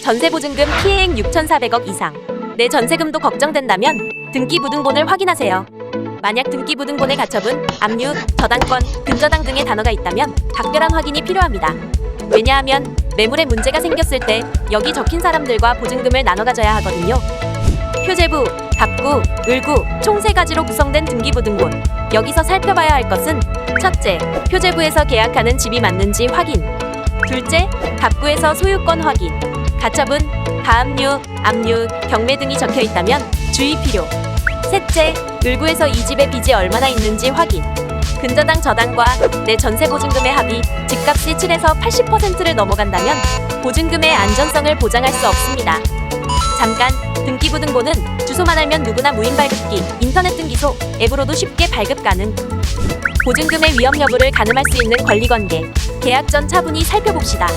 전세보증금 피해액 6,400억 이상. 내 전세금도 걱정된다면 등기부등본을 확인하세요. 만약 등기부등본의 가처분, 압류, 저당권, 근저당 등의 단어가 있다면 각별한 확인이 필요합니다. 왜냐하면 매물에 문제가 생겼을 때 여기 적힌 사람들과 보증금을 나눠 가져야 하거든요. 표제부, 갑구, 을구 총 세 가지로 구성된 등기부등본. 여기서 살펴봐야 할 것은 첫째, 표제부에서 계약하는 집이 맞는지 확인. 둘째, 갑구에서 소유권 확인. 가처분, 가압류, 압류, 경매 등이 적혀 있다면 주의 필요. 셋째, 을구에서 이 집의 빚이 얼마나 있는지 확인. 근저당 저당과 내 전세 보증금의 합이 집값이 7에서 80%를 넘어간다면 보증금의 안전성을 보장할 수 없습니다. 잠깐 등기부등본은 주소만 알면 누구나 무인 발급기, 인터넷 등기소, 앱으로도 쉽게 발급 가능. 보증금의 위험 여부를 가늠할 수 있는 권리관계, 계약 전 차분히 살펴봅시다.